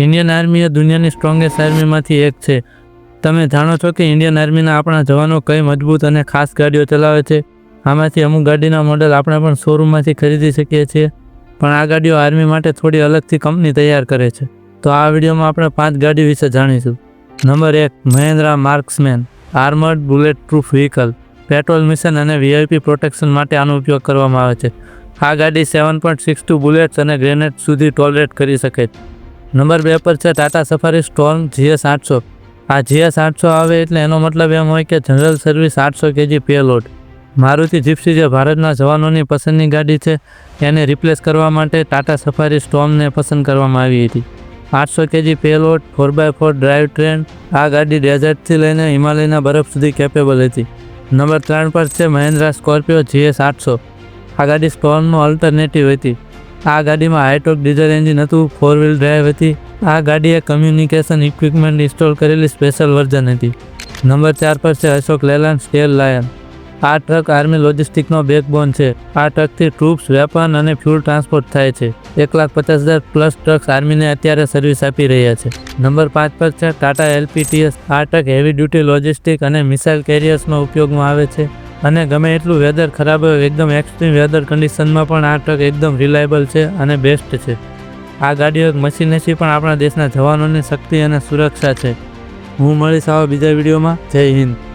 Indian army એ દુનિયાની strongest આર્મીમાંથી એક છે. તમે જાણો છો કે ઇન્ડિયન આર્મીના આપણા જવાનો કઈ મજબૂત અને ખાસ ગાડીઓ ચલાવે છે? આમાંથી અમુક ગાડીના મોડલ આપણે પણ શોરૂમમાંથી ખરીદી શકીએ છીએ. પણ આ ગાડીઓ આર્મી માટે થોડી અલગથી કંપની તૈયાર કરે છે. તો આ વિડીયોમાં આપણે પાંચ ગાડી વિશે જાણીશું. નંબર એક, Mahindra Marksman, armoured bulletproof vehicle patrol mission અને વીઆઈપી પ્રોટેક્શન માટે આનો ઉપયોગ કરવામાં આવે છે. આ ગાડી seven point six two bullets અને ગ્રેનેડ સુધી ટોલરેટ કરી શકે છે. નંબર બે પર છે ટાટા સફારી સ્ટોર્મ જીએસ આઠસો. આ જીએસ આઠસો આવે એટલે એનો મતલબ એમ હોય કે જનરલ સર્વિસ આઠસો કેજી પેલોડ. મારુતિ જીપ્સી જે ભારતના જવાનોની પસંદની ગાડી છે, એને રિપ્લેસ કરવા માટે ટાટા સફારી સ્ટોર્મને પસંદ કરવામાં આવી હતી. આઠસો KG payload, four by four drive train, આ ગાડી ડેઝર્ટથી લઈને હિમાલયના બરફ સુધી કેપેબલ હતી. નંબર ત્રણ પર છે મહિન્દ્રા સ્કોર્પિયો જીએસ આઠસો. આ ગાડી સ્ટોર્મનો અલ્ટરનેટિવ હતી. આ ગાડીમાં હાઇટોક ડીઝલ એન્જિન હતું ફોર વ્હીલ ડ્રાઈવ હતી. આ ગાડીએ કમ્યુનિકેશન ઇક્વિપમેન્ટ ઇન્સ્ટોલ કરેલી સ્પેશિયલ વર્ઝન હતી. નંબર ચાર પર છે અશોક લેલાન્ડ સ્ટેલ લાયન. આ ટ્રક આર્મી લોજિસ્ટિકનો બેકબોન છે. આ ટ્રકથી ટ્રૂપ્સ વેપન અને ફ્યુલ ટ્રાન્સપોર્ટ થાય છે. એક લાખ પચાસ હજાર પ્લસ ટ્રક્સ આર્મીને અત્યારે સર્વિસ આપી રહ્યા છે. નંબર પાંચ પર છે ટાટા એલપીટીએસ. આ ટ્રક હેવી ડ્યુટી લોજિસ્ટિક અને મિસાઇલ કેરિયર્સમાં ઉપયોગમાં આવે છે. અને ગમે એટલું વેધર ખરાબ હોય, એકદમ એક્સ્ટ્રીમ વેધર કન્ડિશનમાં પણ આ ટ્રક એકદમ રિલાયબલ છે અને બેસ્ટ છે. આ ગાડીઓ એક મશીનેથી પણ આપણા દેશના જવાનોની શક્તિ અને સુરક્ષા છે. હું મળીશ આવા બીજા વિડીયોમાં. જય હિન્દ.